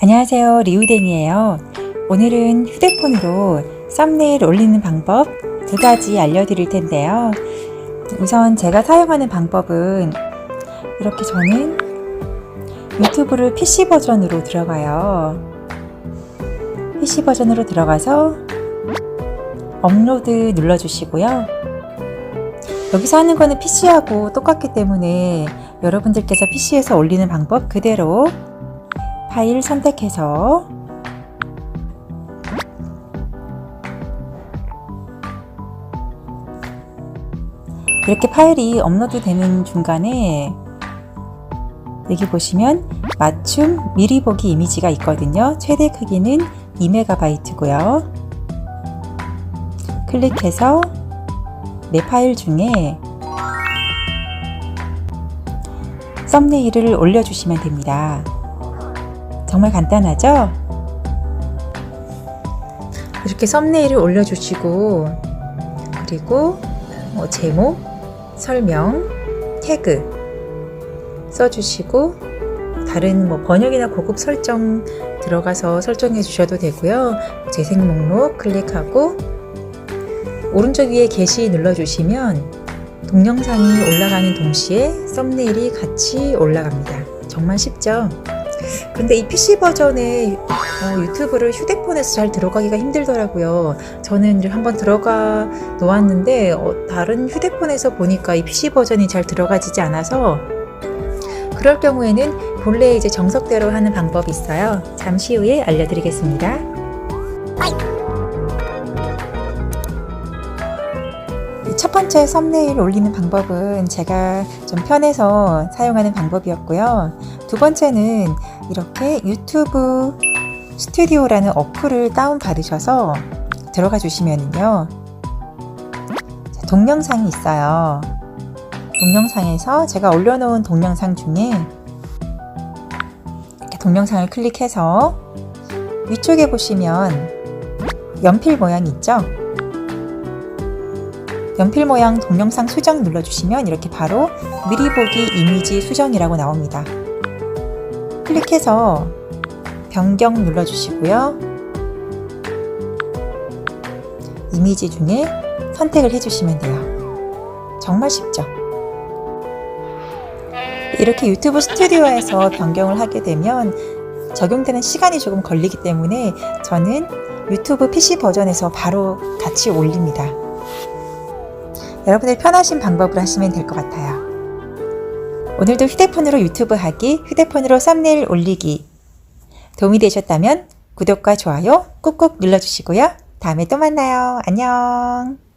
안녕하세요. 리우댕이에요. 오늘은 휴대폰으로 썸네일 올리는 방법 두 가지 알려드릴 텐데요. 우선 제가 사용하는 방법은 이렇게 저는 유튜브를 PC 버전으로 들어가요. PC 버전으로 들어가서 업로드 눌러주시고요. 여기서 하는 거는 PC하고 똑같기 때문에 여러분들께서 PC에서 올리는 방법 그대로 파일 선택해서 이렇게 파일이 업로드 되는 중간에 여기 보시면 맞춤 미리 보기 이미지가 있거든요. 최대 크기는 2MB고요. 클릭해서 내 파일 중에 썸네일을 올려주시면 됩니다. 정말 간단하죠? 이렇게 썸네일을 올려주시고 그리고 뭐 제목, 설명, 태그 써주시고 다른 뭐 번역이나 고급 설정 들어가서 설정해 주셔도 되고요. 재생 목록 클릭하고 오른쪽 위에 게시 눌러주시면 동영상이 올라가는 동시에 썸네일이 같이 올라갑니다. 정말 쉽죠? 근데 이 PC 버전의 어, 유튜브를 휴대폰에서 잘 들어가기가 힘들더라고요. 저는 한번 들어가 놓았는데 어, 다른 휴대폰에서 보니까 이 PC 버전이 잘 들어가지지 않아서 그럴 경우에는 본래 이제 정석대로 하는 방법이 있어요. 잠시 후에 알려드리겠습니다. 첫 번째 썸네일 올리는 방법은 제가 좀 편해서 사용하는 방법이었고요. 두 번째는 이렇게 유튜브 스튜디오라는 어플을 다운받으셔서 들어가 주시면은요. 동영상이 있어요. 동영상에서 제가 올려놓은 동영상 중에 이렇게 동영상을 클릭해서 위쪽에 보시면 연필 모양이 있죠? 연필 모양 동영상 수정 눌러주시면 이렇게 바로 미리 보기 이미지 수정이라고 나옵니다. 클릭해서 변경 눌러주시고요. 이미지 중에 선택을 해주시면 돼요. 정말 쉽죠? 이렇게 유튜브 스튜디오에서 변경을 하게 되면 적용되는 시간이 조금 걸리기 때문에 저는 유튜브 PC 버전에서 바로 같이 올립니다. 여러분들 편하신 방법을 하시면 될 것 같아요. 오늘도 휴대폰으로 유튜브 하기, 휴대폰으로 썸네일 올리기 도움이 되셨다면 구독과 좋아요 꾹꾹 눌러주시고요. 다음에 또 만나요. 안녕.